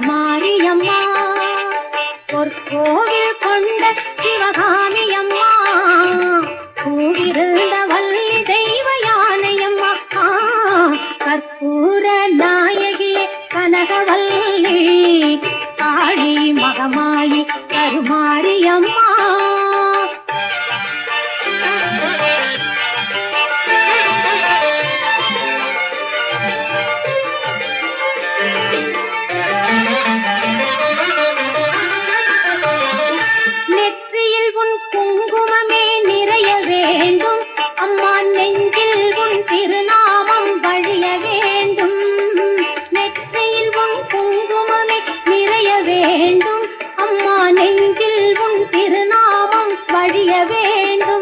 மாரியம்மா பொற்கோவில் கொண்ட சிவகாமி அம்மா கூவிருந்த வள்ளி தெய்வ யானையம்மா. கற்பூர நாயகியே கனகவல்லி காளி மகமாயி கருமாரியம்மா. Thank you. நெஞ்சில் உன் திருநாமம் வழிய வேண்டும். நெற்றியில் உன் குங்குமமே நிறைய வேண்டும். அம்மா நெஞ்சில் உன் திருநாமம் வழிய வேண்டும்